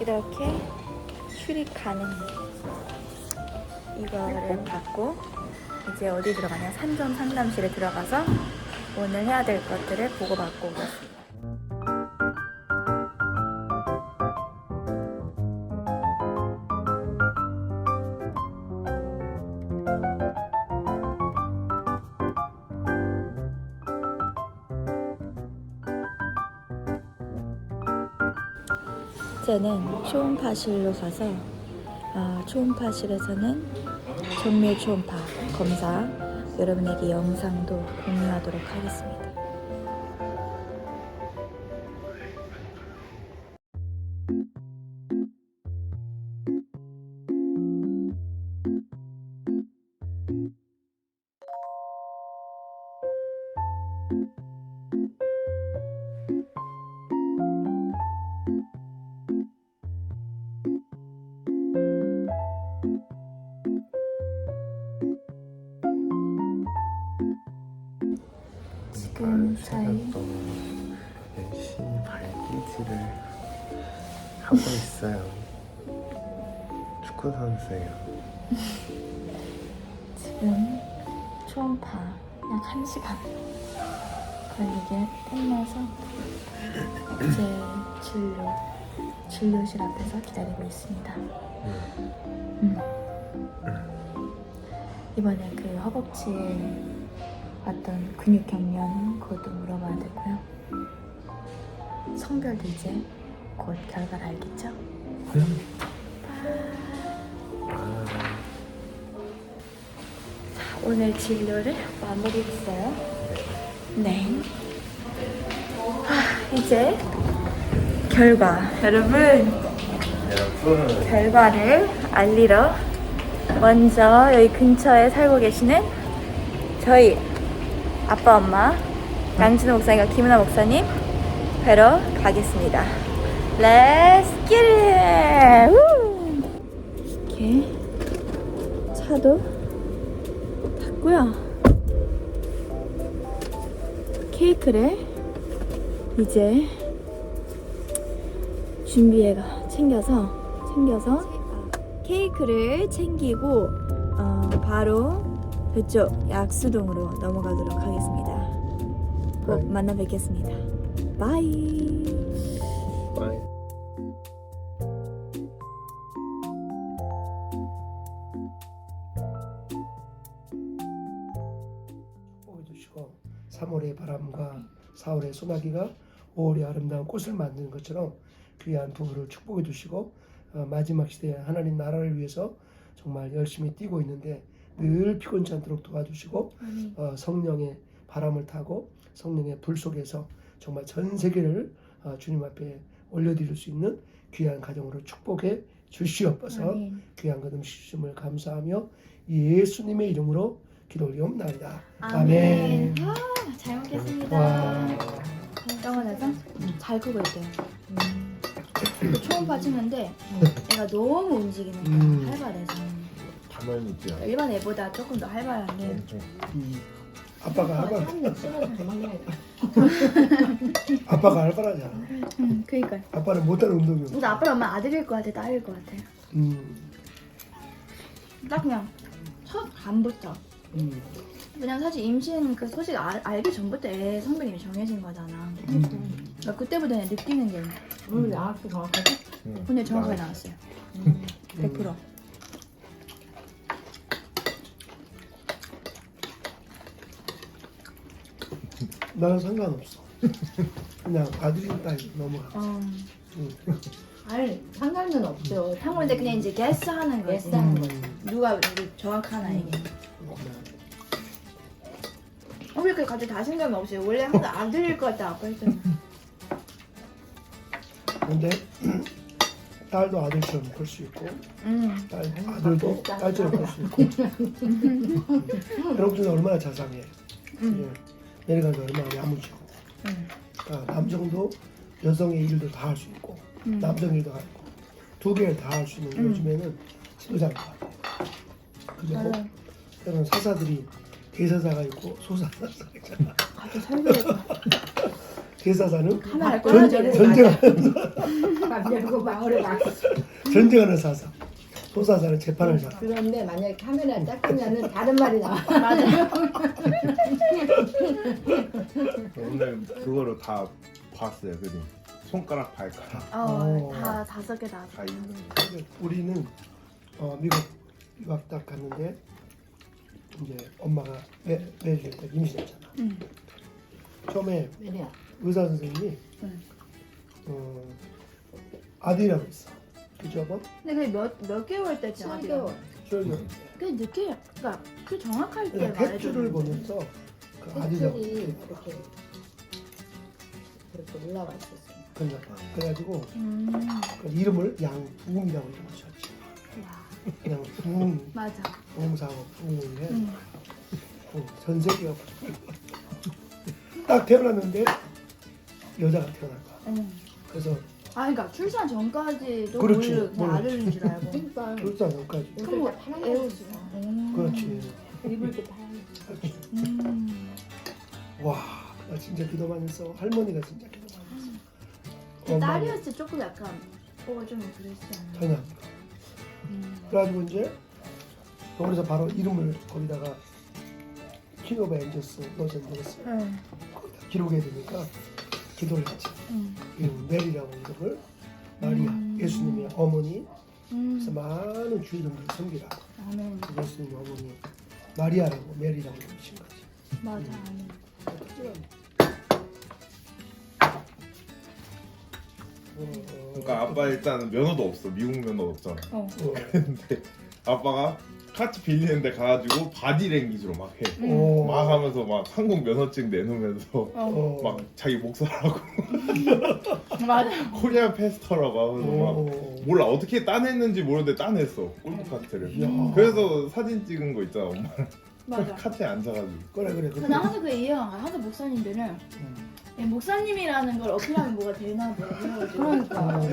이렇게 출입 가능 이거를 받고 이제 어디 들어가냐? 산전 상담실에 들어가서 오늘 해야 될 것들을 보고받고 오겠습니다. 이제는 초음파실로 가서 아, 초음파실에서는 정밀 초음파 검사 여러분에게 영상도 공유하도록 하겠습니다. 선수예요. 지금 초음파 약 1시간 걸리게 끝나서 이제 진료 진료실 앞에서 기다리고 있습니다. 음. 이번에 그 허벅지에 왔던 근육 경련 그것도 물어봐야 되고요. 성별도 이제 곧 결과를 알겠죠? 아, 오늘 진료를 마무리했어요. 네. 아, 이제 결과 여러분 여러분 결과를 알리러 먼저 여기 근처에 살고 계시는 저희 아빠 엄마 양진호 목사님과 김은아 목사님 뵈러 가겠습니다. Let's get it! 우! 이렇게 차도 탔고요. 케이크를 이제 준비해가 챙겨서 챙겨서 케이크를 챙기고 어, 바로 그쪽 약수동으로 넘어가도록 하겠습니다. 꼭 네. 만나 뵙겠습니다. 바이. 4월의 소나기가 5월의 아름다운 꽃을 만드는 것처럼 귀한 부부를 축복해 주시고 어, 마지막 시대에 하나님 나라를 위해서 정말 열심히 뛰고 있는데 늘 피곤치 않도록 도와주시고 어, 성령의 바람을 타고 성령의 불 속에서 정말 전 세계를 어, 주님 앞에 올려드릴 수 있는 귀한 가정으로 축복해 주시옵소서 아멘. 귀한 것 음식 주심을 감사하며 예수님의 이름으로 기도 올리옵나이다. 아멘. 와, 잘 먹겠습니다. 와. 영원해서 잘 크고 있대요. 그 초음파 찍는데 애가 너무 움직이는 거야. 음. 활발해서. 가만히 있지 않아. 일반 애보다 조금 더 활발한 게 음, 아빠가 씹어서 도망가야겠다. 아빠가 할발하잖아. 음, 그니까요. 아빠는 못하는 운동이 없어. 근데 아빠 엄마 아들일 것 같아, 딸일 것 같아. 음, 딱 그냥 첫 간부터. 음, 그냥 사실 임신 그 소식 알, 알기 전부터 애 성별이 정해진 거잖아. 그러니까 그때부터 그냥 느끼는 게 오늘 나왔어 정확하게? 응. 오늘 정확하게 나왔어요. 100%. 나는 상관없어. 그냥 아들인 딸 넘어가. 어. 음, 아니 상관은 없죠. 한국 근데 그냥 이제 게스 하는 거지. 게스 하는 거지. 누가 우리 정확하나 이게. 어, 왜 이렇게 갑자기 자신감이 없어요? 원래 항상 아들일 것 같다 아빠 했잖아. 근데 딸도 아들처럼 클수 있고, 음. 딸 아들도 딸처럼 클수 있고. 여러분들 얼마나 자상해. 음. 예. 내려가서 얼마나 야무지고. 음. 그러니까 남성도 여성의 일도 다 할 수 있고, 음. 남성 일도 할 있고, 두 개를 다 할 수 있는 음. 요즘에는 지도자인 것 같아. 그리고 맞아요. 그런 사사들이 대사사가 있고 소사사가 있잖아. 아주 설계했다. 대사사는 카메라 전, 꺼내줘야 전쟁하는 밥 열고 방울에 막. 전쟁하는 사사. 소사사는 재판을 잘. 그런데 만약에 카메라 닦으면은 다른 말이 나와. 오늘 그거를 다 봤어요. 그림. 손가락, 발가락 어, 오. 다 다섯 개 다. 다 있는 거. 근데 우리는 어, 미국 유학 딱 갔는데 이제 엄마가 매, 매일 때 임신했잖아. 응. 처음에 왜냐? 의사 선생님이 응. 어, 아들이라고 했어. 그죠, 뭐? 근데 그게 몇, 몇 개월 때지? 7개월. 저기 그 늦게, 그러니까 그 정확할 때 그냥 말해줘. 탯줄을 보면서 그 아들이라고 탯줄이. 이렇게 이렇게 올라와 있었어요. 그래, 그래가지고 음, 그 이름을 지었지. 야, 그냥 부흥, 맞아. 부흥을 해. 응. 어, 전 세계가 딱 태어났는데 여자가 태어난 거야. 응. 그래서 아, 그러니까 출산 전까지도 그렇지, 모르, 그냥 몰랐지. 아들인 줄 알고. 그러니까 출산 전까지. 그럼 뭐. 팔아야지. 음. 그렇지. 입을 때. 그렇지. 음. 와, 나 진짜 기도 많이 했어. 할머니가 진짜 기도 많이 했어. 엄마가 딸이었을 때 조금 약간 뭐가 좀 그랬지 않나? 전혀 안 그래. 음. 그래가지고 이제 그래서 바로 이름을 거기다가 킹 오브 엔젤스 응. 거기다 기록해야 되니까 기도를 했지. 응. 이름 메리라고 이름을 마리아 음. 예수님의 어머니 그래서 음. 많은 주 이름들을 섬기라. 아멘. 그 예수님의 어머니 마리아라고 메리라고 부르신 거지. 맞아. 아멘. 어, 그러니까 아빠 일단은 면허도 없어. 미국 면허 없잖아. 어. 어, 근데 아빠가 카트 빌리는 데 가가지고 바디 랭귀지로 막 해. 음. 어, 막 하면서 막 한국 면허증 내놓으면서 어. 어, 막 자기 목사라고 맞아. 코리안 페스터라고 하면서 막 어, 몰라 어떻게 따냈는지 모르는데 따냈어 골프 카트를 이야. 그래서 사진 찍은 거 있잖아 엄마 맞아. 카트에 앉아가지고 그래 그래 근데 그래. 항상 그 이해가 안 가. 항상 목사님들은 음. 예, 목사님이라는 걸 어필하면 뭐가 되나 뭐 그래가지고. 그러니까. 어.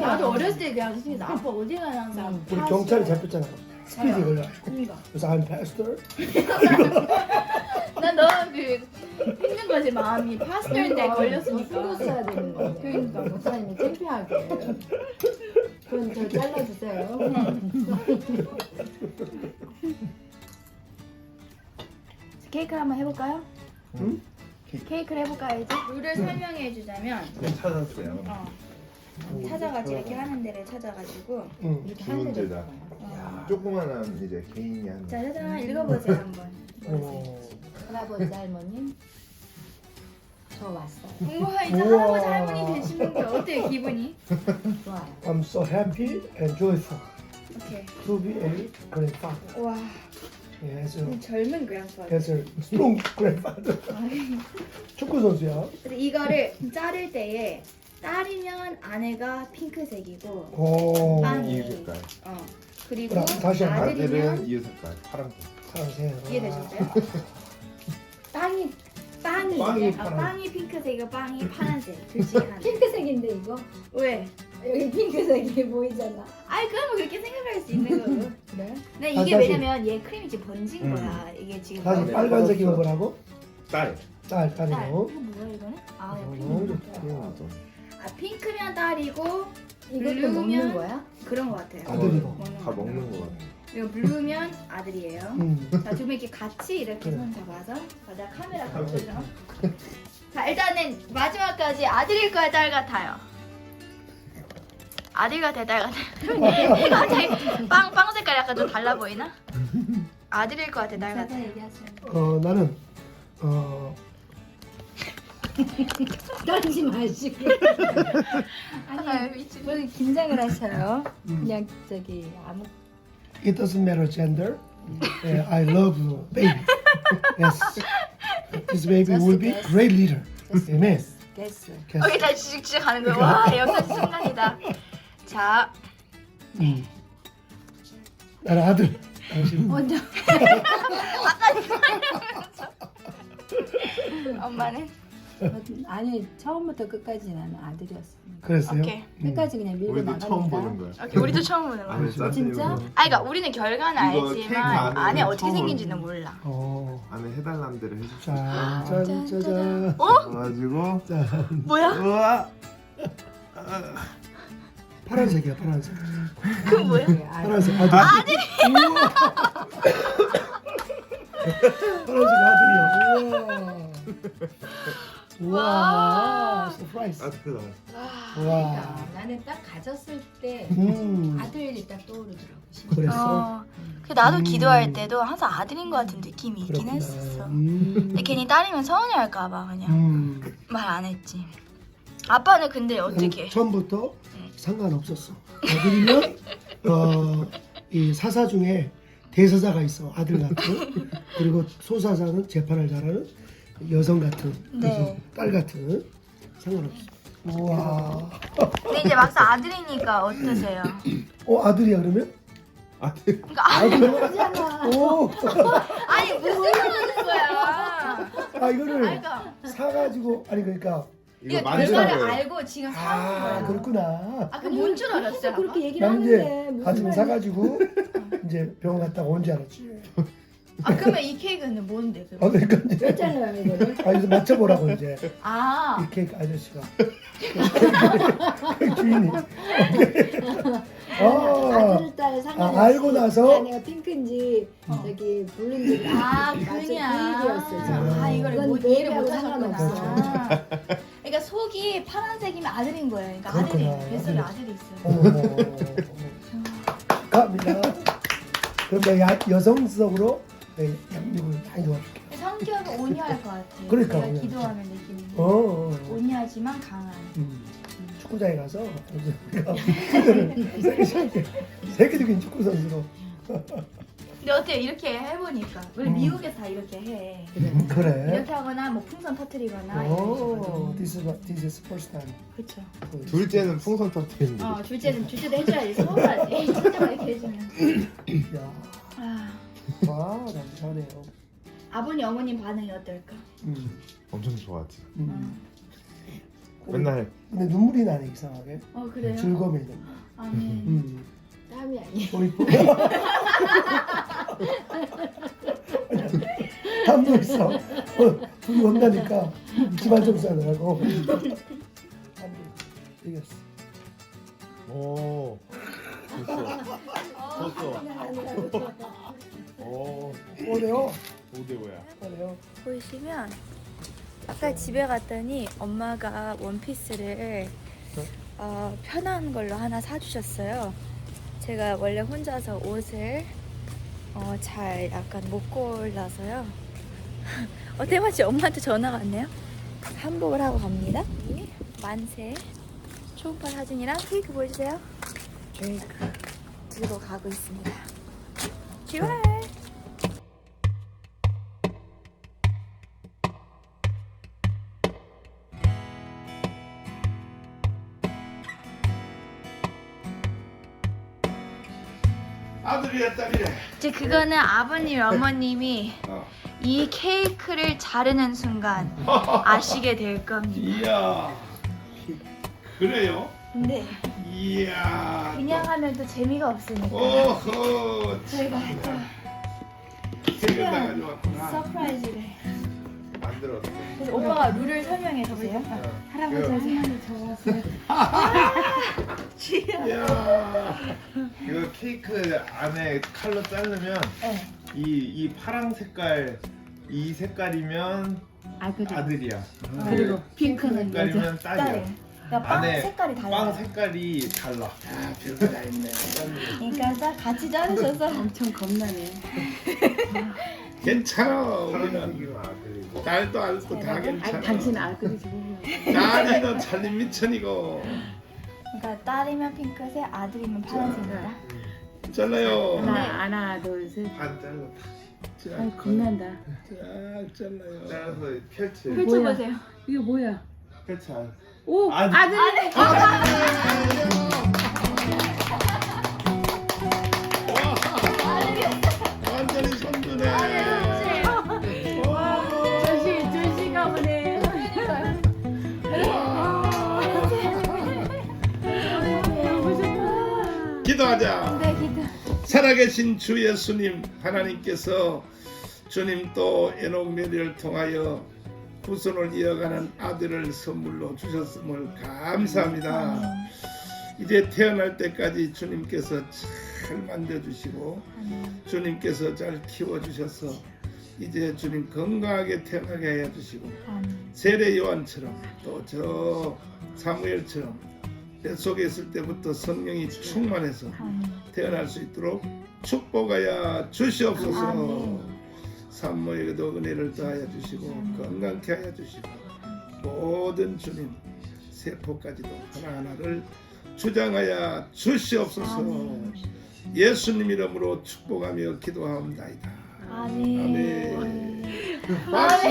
나도 어렸을 때 그냥 솔직히 나 아빠 어디 가나 항상 음. 우리. 경찰이 잡혔잖아. 스피드 걸려가지고. 그러니까. 그래서 I'm pastor. 난 너무 그 힘든 거지 마음이 파스터인데 그러니까 걸렸으니까. 숨고 써야 되는 건데. 그러니까. 목사님이 창피하게. 그건 저 잘라주세요. 케이크 한번 해볼까요? 응? 케이크를 해볼까요 이제? 룰을 설명해 주자면 그냥 찾았어요 어, 찾아가지고 이렇게 하는 데를 찾아가지고 응. 이렇게 주문 하는 데가 제작. 어. 조그만한 이제 개인이 하는 자 짜잔 읽어보세요 한번 어. 할아버지 할머님 저 왔어요. 우와 이제 우와. 할아버지 할머니 되시는 게 어때요 기분이? 좋아요. I'm so happy and joyful 오케이 to be a grandfather. 와 Yes, a- 젊은 yes, a strong grandfather. 축구 선수야. 그래서 이거를 자를 때에 딸이면 아내가 핑크색이고 오. 빵이. 이 색깔 어 그리고 그럼 다시 한번. 아들이면 아들은 이 색깔 파란색 파란색. 이해되셨어요? 빵이 빵이 빵이 아, 파란- 빵이 핑크색이고 빵이 파란색 둘 중에 하나 핑크색인데 이거? 왜? 여기 핑크색이 보이잖아. 아이 뭐 그렇게 생각할 수 있는 거고 네? 근데 다시, 이게 다시. 왜냐면 얘 크림이 지금 번진 음. 거야 이게 지금 다시 빨간색이면 뭐라고? 딸 딸, 딸 딸이고. 이거 뭐야 이거는? 아 어, 핑크 좋다. 아 핑크면 딸이고 이것도 블루면- 먹는 거야? 그런 거 같아요 아들이고. 먹는 다 거. 먹는 거 같아 이거 블루면 아들이에요 음. 자, 두분 이렇게 같이 이렇게 그래. 손 잡아서 자, 내가 카메라 감춰줘. 자, 일단은 마지막까지 아들일 거야, 딸 같아요. 아들 같아, 딸 같아. 갑자기 빵, 빵 색깔 약간 좀 달라 보이나? 아들일 것 같아, 딸 같아. 얘기하세요. 어, 나는 어, 떨지 마시고. 아니, 미친. 왜 긴장을 하셔요? 음. 그냥 저기 아무 it doesn't matter gender. Uh, I love baby. Yes. This baby will be great leader. Amen. 됐어. Yes. 여기 다 지직지직 하는 거야. 와, 역사지 순간이다. 자, 음. 나는 아들. 당신. 먼저. 엄마는? 아니 처음부터 끝까지 나는 아들이었습니다. 그랬어요? 오케이. 끝까지 그냥 밀고 우리도 나갑니다. 처음 보는 거야. 오케이, 우리도 처음 보는 거야. 짠 진짜? 이거. 아, 그러니까 우리는 결과는 이거 케이크 알지만 안에 어떻게 처음 생긴지는 몰라. 어. 안에 해달라는 대로 해주자. 자, 짠, 짜잔. 그래가지고 짠. 뭐야? 우와. 파란색이야, 파란색. 그 뭐야? 네, 아, 파란색 아들. 아들이. 파란색 아들이야. 우와. 우와. 서프라이즈. 아트다. 우와. 그러니까 나는 딱 가졌을 때 음. 아들이 딱 떠오르더라고. 그랬어. 어, 그 나도 음. 기도할 때도 항상 아들인 것 같은 느낌이 있긴 그렇구나. 했었어. 음. 근데 괜히 딸이면 서운해할까봐 그냥 음. 말 안 했지. 아빠는 근데 어떻게? 처음부터 상관없었어. 아들이면 어, 이 사사 중에 대사자가 있어 아들 같은 그리고 소사자는 재판을 잘하는 여성 같은 네. 그래서 딸 같은 상관없어. 우와. 근데 이제 막상 아들이니까 어떠세요? 어 아들이야 그러면? 아트. 그러니까 아, 그러잖아. 오. 아니 무슨 소리 거야? 아 이거를 그러니까 사가지고 아니 그러니까 이거 결과를 거예요. 알고 지금 사는 아 거야. 그렇구나. 아, 그 뭔 줄 알았어요? 그렇게 얘기를 하는데 무슨 아줌 말인지 사가지고 이제 병원 갔다가 온 줄 알았지. 아 그러면 이 케이크는 뭔데? 아 그럼? 그러니까 이제 잘라요 이거를? 아 이제 맞춰보라고 이제. 아, 이 케이크 아저씨가 주인이 어, 아들 딸 상관없이 아, 알고 나서? 아, 내가 핑크인지 저기 블루인지 아 그냥. 그 얘기였어 지금. 아 이걸 뭐 이해를 내일하고 못하셨구나. 그러니까 속이 파란색이면 아들인 거예요. 그러니까 아들이 그렇구나. 뱃속에 아들이 있어요. 어머 갑니다 그럼 야- 여성적으로 네, 양육을 많이 도와줄게 성격은 온유할 것 같아요. 그러니까, 내가 온유하지. 기도하면 느끼는 게 어, 어, 어. 온유하지만 강한. 음. 축구장에 가서 우리가 그들을 축구 선수로 근데 어때요? 이렇게 해보니까 우리 음. 미국에서 다 이렇게 해. 그래 이렇게 하거나 뭐 풍선 터트리거나 이런 오 식으로. this is this is first time 그렇죠. 둘째는 풍선 터트리는데. 어 둘째는 둘째도 해줘야지 서운하지. 진짜 막 이렇게 해주면. 야 난 잘해요. 아버님 어머님 반응이 어떨까? 음, 엄청 좋아하지. 음. 맨날 근데 눈물이 나네 이상하게. 어 그래요? 즐거움이 나. 아멘. 음. 땀이 아니야. 담도 있어. 어, 둘이 혼나니까 집안 좀 싸느라고. 담도 이겼어. 오. 됐어. 졌어. 오. 오네요. 5대 5야. 오네요. 보이시면 아까 집에 갔더니 엄마가 원피스를 어, 편한 걸로 하나 사주셨어요. 제가 원래 혼자서 옷을 어, 잘 약간 못 골라서요. 어때 마치 엄마한테 전화가 왔네요. 한복을 하고 갑니다. 이 만세 초음파 사진이랑 케이크 보여주세요. 케이크 들고 가고 있습니다. 출발! 딸이야. 이제 그거는 아버님, 어머님이 어. 이 케이크를 자르는 순간 아시게 될 겁니다. 이야. 그래요? 근데 이야. 그냥 하면 또 재미가 없으니까 오호. 저희가 또다 가져왔구나. 서프라이즈를 그래서 오빠가 룰을 설명해 주세요. 할아버지가 생각이 좋았어요. 이야. 이거 케이크 안에 칼로 자르면 네. 이, 이 파랑 색깔 이 색깔이면 아들. 아들이야. 그리고 핑크는 여자. 색깔이면 딸이야. 딸이. 그러니까 빵 안에 색깔이 빵 달라요. 색깔이 달라. 아, 별거 다 있네. 그러니까 딱 같이 자르셔서 엄청 겁나네. 괜찮아 우리는. 딸도 알고 다 아, 괜찮아 당신 아들이 좋으면. 딸이도 잘림 미천이고 그러니까 딸이면 핑크색, 아들이면 파란색이다. 잘라요 하나, 하나, 둘, 셋. 반 잘라. 아, 겁난다. 잘 잘라요 잘라서 펼쳐. 펼쳐보세요. 이거 뭐야? 펼쳐. 오, 아들. 아들이. 완 살아계신 주 예수님 하나님께서 주님 또 에녹 메리를 통하여 후손을 이어가는 아들을 선물로 주셨음을 감사합니다. 이제 태어날 때까지 주님께서 잘 만져주시고 주님께서 잘 키워주셔서 이제 주님 건강하게 태어나게 해주시고 세례 요한처럼 또 저 사무엘처럼 뱃 속에 있을 때부터 성령이 충만해서 태어날 수 있도록 축복하여 주시옵소서. 산모에게도 은혜를 더하여 주시고 건강케 하여 주시고 모든 주님 세포까지도 하나하나를 주장하여 주시옵소서. 예수님 이름으로 축복하며 기도하옵나이다. 아멘. 박수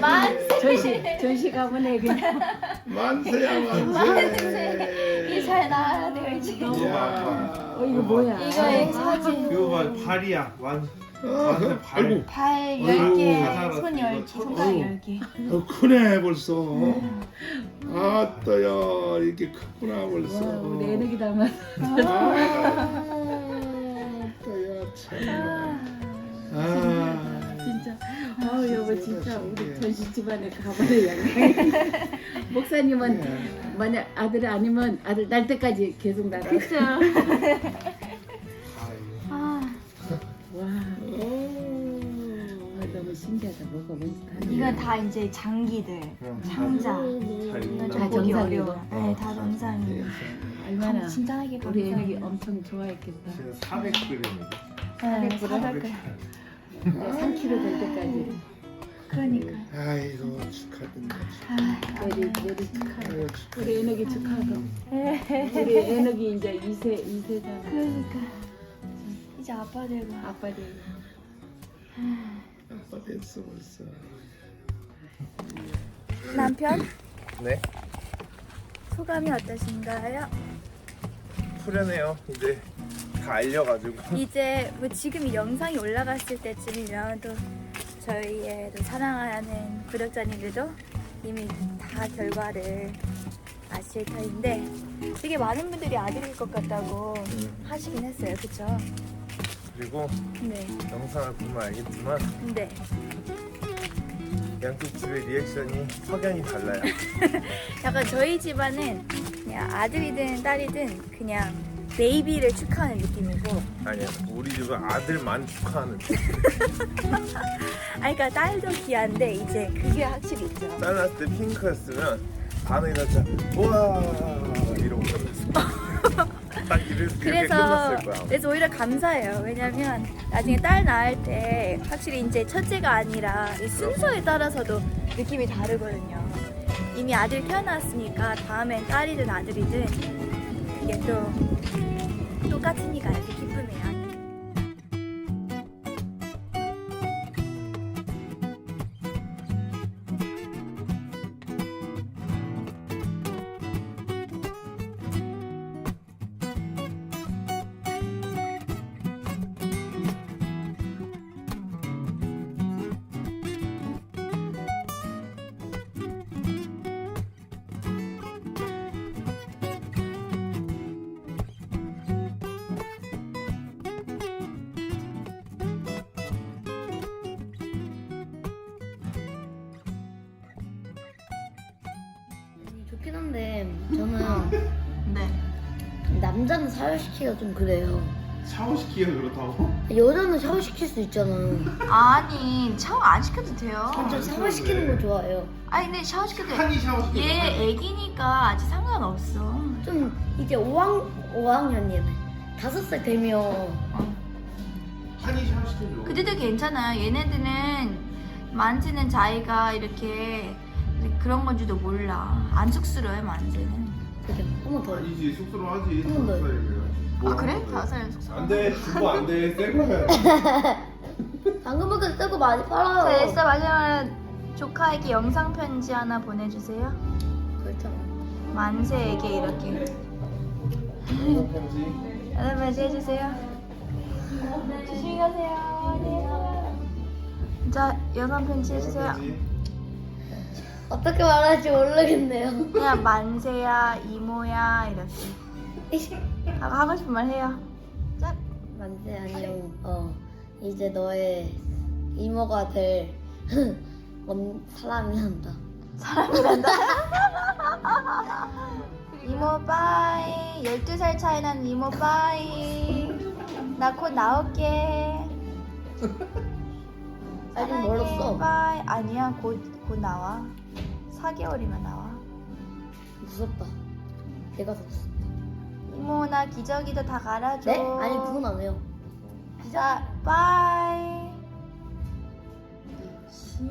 만세. 전시 전시 가문에 그냥 만세야 만세 이잘 나와야 돼요 지금. 이야. 어 이거 뭐야? 이거의 사진. 그거 봐 발이야 완 어, 완전 발 아이고 발 아이고, 10개, 가사로 손 이거 10개, 첫- 손가락 아이고. 10개. 어, 크네 벌써 아따야 이렇게 크구나 벌써 와 우리 애너기 닮았어. 아 진짜 우리 전시 집안에 영광. 목사님은 만약 아들 아니면 아들 날 때까지 계속 나가. 그렇죠. 아, 와. 어, 너무 신기하다. 뭐가 뭔지 다. 이건 다 이제 장기들, 이건 있나? 좀다 보기 정상이고. 어려워. 네, 다 정상이에요. 얼마나 진단하게 우리 감사해요. 엄청 좋아했겠다. 지금 400g인데 네, 400g? 400g. 3kg 될 때까지. 그러니까. 아이고 축하드립니다 아, 메리 메리 축하. 아이고, 축하- 우리 애너기 축하하고. 우리 애너기 이제 2세 2세잖아. 그러니까. 이제 아빠 되고. 아빠들. 아빠 됐어 벌써 남편 네 소감이 어떠신가요? 후련해요 이제 다 알려가지고 이제 뭐 지금 이 영상이 올라갔을 때쯤이면 또 저희의 또 사랑하는 구독자님들도 이미 다 결과를 아실 터인데 되게 많은 분들이 아들일 것 같다고 하시긴 했어요, 그쵸? 그리고 네, 영상을 보면 알겠지만 네. 양쪽 집의 리액션이 확연히 달라요 약간 저희 집안은 그냥 아들이든 딸이든 그냥 베이비를 축하하는 느낌이고 아니야 우리 집은 아들만 축하하는 아니 그러니까 딸도 귀한데 이제 그게 확실히 있죠. 잘랐을 때 핑크였으면 반응이 진짜 우와 이러고 끝났어 딱 이렇게, 이렇게 그래서 끝났을 거야 그래서 오히려 감사해요. 왜냐면 나중에 딸 낳을 때 확실히 이제 첫째가 아니라 이 순서에 따라서도 느낌이 다르거든요. 이미 아들 태어났으니까 다음엔 딸이든 아들이든 그게 또 똑같으니까 이렇게 기쁘네요. 좋긴 한데 저는 네. 남자는 샤워시키기가 좀 그래요. 샤워시키기가 그렇다고? 여자는 샤워시킬 수 있잖아. 아니 샤워 안 시켜도 돼요. 전 샤워시키는 거 좋아해요. 아니 근데 샤워 시켜도 한이 샤워시키기 얘 애기니까 아직 상관없어. 좀 이제 5학, 5학년이네. 5살 되면 한이 샤워시키기 그때도 괜찮아요. 얘네들은 만지는 자기가 이렇게 그런 건지도 몰라. 안 쑥스러워요 만지는. 그죠? 한번 더. 아니지 쑥스러워하지 한번 더요. 아 그래? 다섯 살 쑥스러워. 안돼 주고 안 돼 새 거야 당근마켓 떼고 많이 자 팔아요. 에스터 마지막으로 조카에게 영상 편지 하나 보내주세요. 그렇죠. 만세에게 이렇게 편지 영상 편지 해주세요. 조심히 가세요. 안녕히 자 영상 편지 해주세요. 어떻게 말할지 모르겠네요. 그냥 만세야 이모야 이렇게 하고 하고 싶은 말 해요. 짠. 만세 아니요. 어 이제 너의 이모가 될 언- 사람이 한다. 이모 빠이 12살 차이 나는 이모 빠이 나 곧 나올게 아직 멀었어. 빠이 아니야 곧, 곧 나와 4개월이면 나와 무섭다. 내가 더 무섭다. 이모 나 기저귀도 다 갈아줘 네? 아니 그건 안 해요. 자 빠이 시우